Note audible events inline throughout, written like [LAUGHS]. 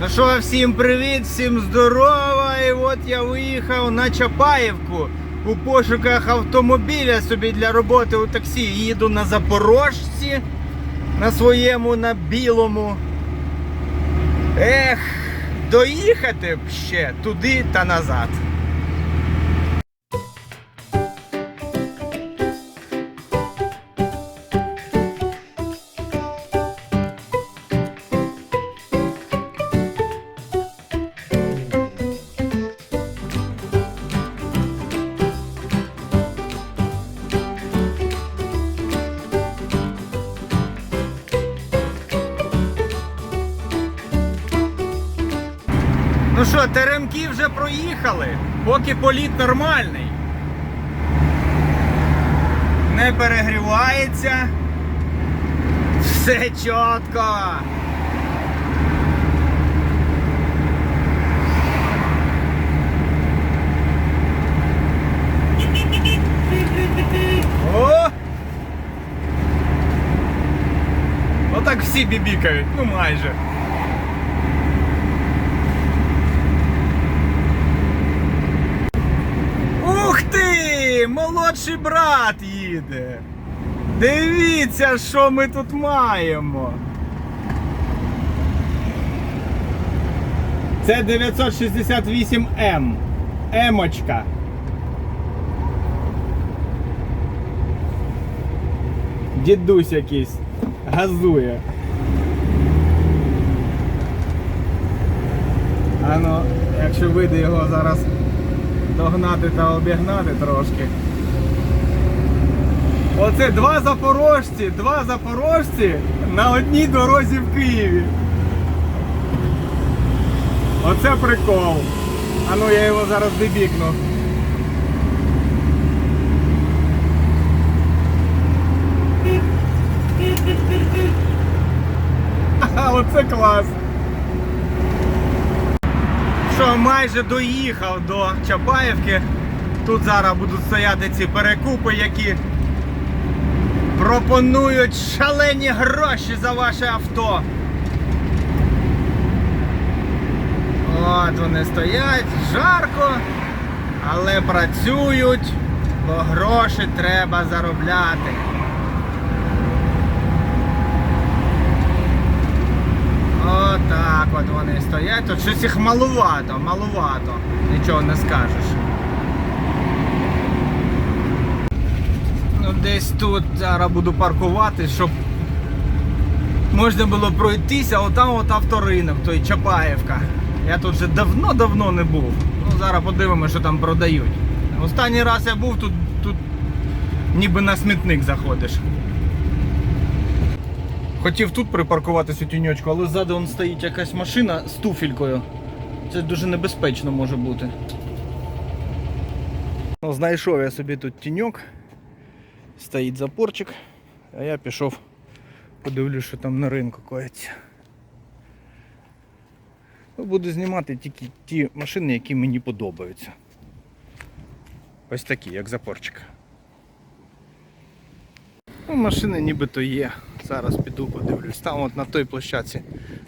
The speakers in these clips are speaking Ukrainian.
Ну що, всім привіт, всім здорова. І от я виїхав на Чапаївку у пошуках автомобіля собі для роботи у таксі. Їду на Запорожці на своєму, на білому. Ех, доїхати б ще туди та назад. Ну що, теремки вже проїхали, поки політ нормальний. Не перегрівається. Все чітко. О! Отак всі бібікають, ну майже. Молодший брат їде. Дивіться, що ми тут маємо. Це 968М. Емочка. Дідусь якийсь газує. А ну, якщо вийде його зараз догнати та обігнати трошки. Оце два запорожці, два запорожці на одній дорозі в Києві. Оце прикол. А ну я його зараз дебікну. Ха, [LAUGHS] Оце клас. Що майже доїхав до Чапаївки. Тут зараз будуть стояти ці перекупи, які пропонують шалені гроші за ваше авто. От вони стоять, жарко, але працюють, бо гроші треба заробляти. Отак от вони стоять. Тут щось їх малувато, малувато. Нічого не скажеш. Ну десь тут зараз буду паркувати, щоб можна було пройтися, отам от авторинок, той Чапаєвка. Я тут вже давно-давно не був. Ну зараз подивимося, що там продають. Останній раз я був тут, тут ніби на смітник заходиш. Хотів тут припаркуватися у тіньочку, але ззаду он стоїть якась машина з туфелькою. Це дуже небезпечно може бути. Ну, знайшов я собі тут тіньок. Стоїть запорчик, а я пішов, подивлюсь, що там на ринку коїться. Ну, Буду знімати тільки ті машини, які мені подобаються. Ось такі, як запорчик. Ну, машини нібито є. Зараз піду подивлюсь. Там от на той площадці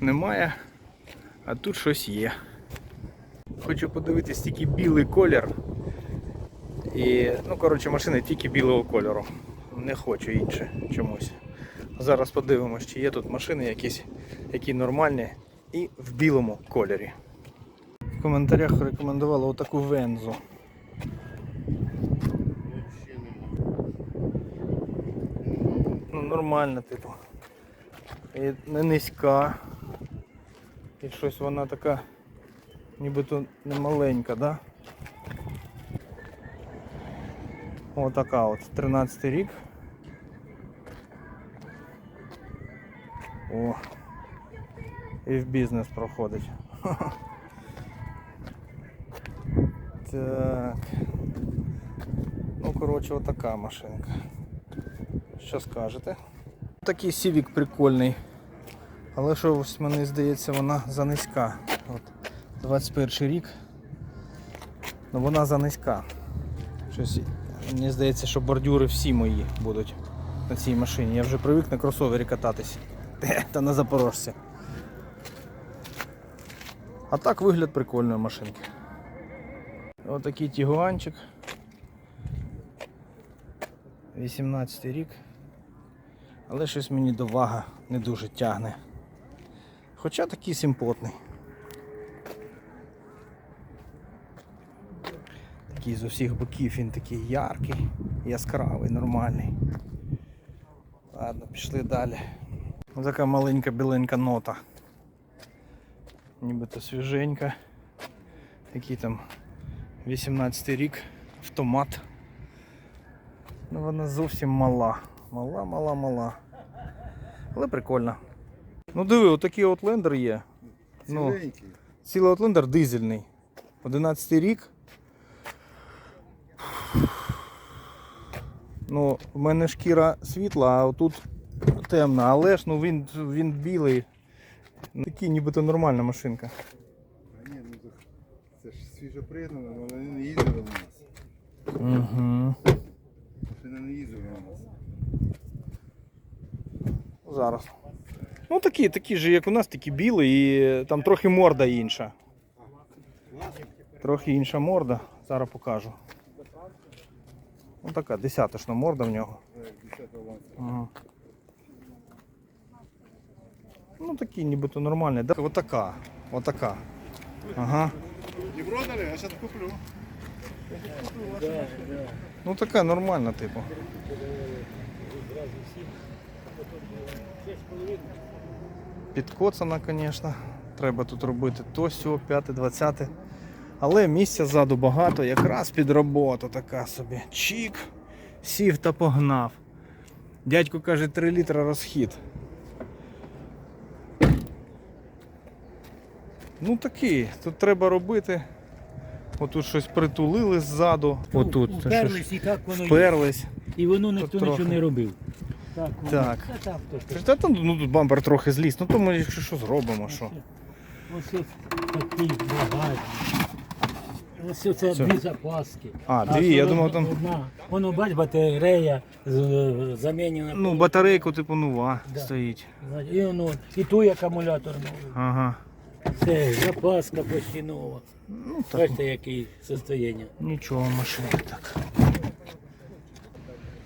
немає, а тут щось є. Хочу подивитись тільки білий колір. І, ну, коротше, машини тільки білого кольору. Не хочу інше чомусь. Зараз подивимось, чи є тут машини якісь, які нормальні і в білому кольорі. В коментарях рекомендували отаку вензу. Ну, нормально, типу. І не низька. І щось вона така нібито не маленька, да? Отака от, 13 рік. О. І в бізнес проходить. [LAUGHS] Так. Ну, коротше, отака машинка. Що скажете? Такий сівік прикольний. Але що ось мені здається вона занизька. От 21 рік. Ну вона занизька. Щось мені здається, що бордюри всі мої будуть на цій машині. Я вже привик на кросовері кататись. Та на запорожці. А так вигляд прикольної машинки. Отакий тігуанчик. 18 рік. Але щось мені до вага не дуже тягне. Хоча такий симпотний. Такий з усіх боків він такий яркий, яскравий, нормальний. Ладно, пішли далі. Ось така маленька біленька нота. Нібито свіженька. Такий там 18 рік, автомат. Ну вона зовсім мала. Мала, мала, мала. Але прикольно. Ну диви, отакий Outlander є. Ну, Ціленький. цілий Outlander дизельний. 11 рік. Ну, в мене шкіра світла, а отут темна, але ж ну він, він білий. Ну, Такий нібито нормальна машинка. А ні, ну це ж свіжо пригнано, вони не їздили у нас. Угу. Машина не їздила у нас. Зараз. Ну такі, такі ж, як у нас, такі білі, і там трохи морда інша. Трохи інша морда. Зараз покажу. Ну така десяточна морда в нього. Як 10 ланця. Ага. Ну такі нібито нормальні. Да? Отака. Отака. Ага. Не продали, а зараз куплю. Ну така нормальна, типу. Підкоцана, звісно. Треба тут робити то сьо, 5, 20. Але місця ззаду багато, якраз під роботу така собі. Чік, сів та погнав. Дядько каже, 3 літра розхід. Ну такий, тут треба робити. Отут щось притулили ззаду. Отут. це Вперлись і так воно. Вперлись. І воно ніхто Тут нічого трохи. не робив. Так. Так. Та то. Та ну, тут бампер трохи зліз, ну то ми якщо що зробимо, що. Ось ось такий багатий. Ось Це- дві запаски. А, дві, я думав, там- Одна. Воно бач, батарея з- замінена. Ну, батарейку типу нова Да. стоїть. І, воно, і той акумулятор новий. Ага. Це запаска почти нова. Ну так, Бачите, яке состояння. нічого, машинка так.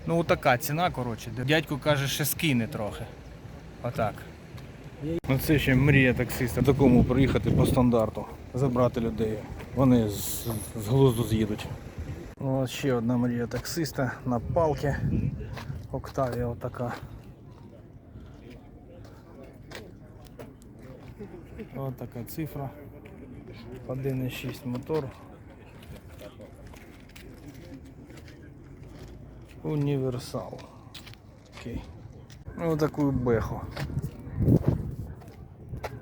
Ну така ціна, коротше. Дядько каже, ще скине трохи. Отак. Ну це ще мрія таксиста. Такому приїхати по стандарту, забрати людей. Вони з, з глузду з'їдуть. Ну, Ось ще одна мрія таксиста на палки. Октавія отака. Ось така цифра. 1,6 мотор. Універсал. Окей. Ну, ось беху.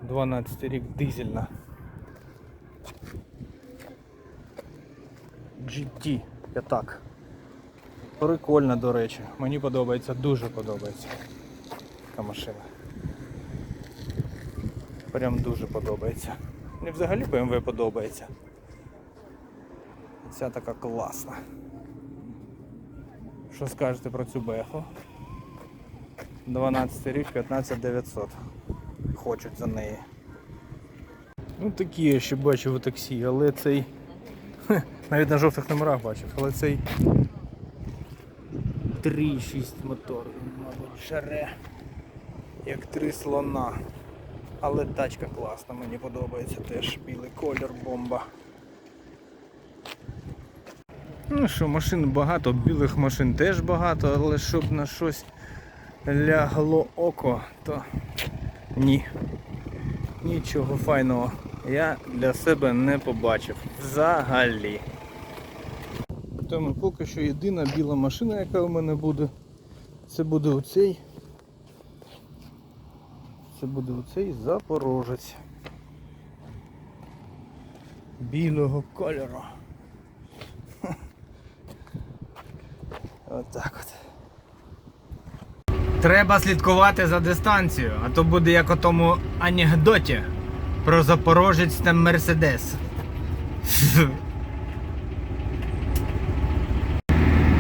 12 рік дизельна. GT п'ятак. Прикольно, до речі. Мені подобається, дуже подобається. Така машина. Прям дуже подобається. Мені взагалі BMW подобається. Ця така класна. Що скажете про цю беху? 12 рік, 15900. Хочуть за неї. Ну такі я ще бачив у таксі, але цей. [LAUGHS] Навіть на жовтих номерах бачив, але цей 3,6 мотор, мабуть, жаре. Як три слона. Але тачка класна, мені подобається теж. Білий колір, бомба. Ну що, машин багато, білих машин теж багато, але щоб на щось лягло око, то ні. Нічого файного я для себе не побачив. Взагалі. Тому поки що єдина біла машина, яка у мене буде, це буде оцей. Це буде оцей запорожець. Білого кольору. [LAUGHS] Отак от. Треба слідкувати за дистанцією, а то буде як у тому анекдоті про запорожець та мерседес. [LAUGHS]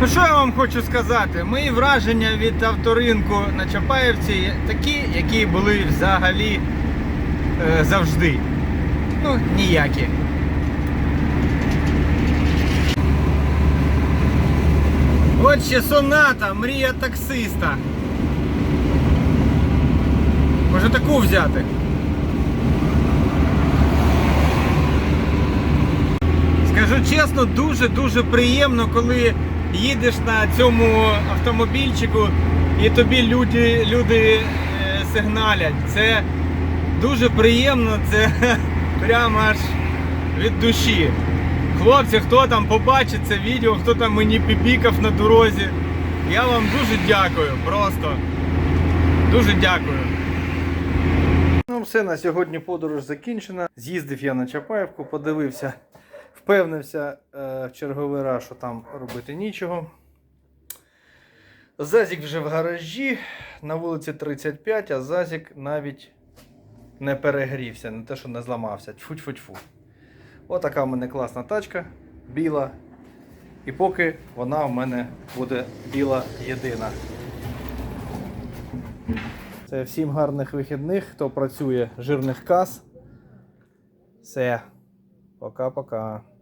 Ну що я вам хочу сказати? Мої враження від авторинку на Чапаєвці такі, які були взагалі е, завжди. Ну, ніякі. От ще соната, мрія таксиста. Може таку взяти. Скажу чесно, дуже-дуже приємно, коли їдеш на цьому автомобільчику і тобі люди, люди е, сигналять. Це дуже приємно, це [LAUGHS] прямо аж від душі. Хлопці, хто там побачить це відео, хто там мені піпікав на дорозі. Я вам дуже дякую, просто. Дуже дякую. Ну, все, на сьогодні подорож закінчена. З'їздив я на Чапаївку, подивився, впевнився е, в черговий раз, що там робити нічого. Зазік вже в гаражі, на вулиці 35, а Зазік навіть не перегрівся, не те, що не зламався. Тьфу-тьфу-тьфу. Отака в мене класна тачка, біла. І поки вона в мене буде біла єдина. Це всім гарних вихідних, хто працює жирних кас. Все. Пока-пока.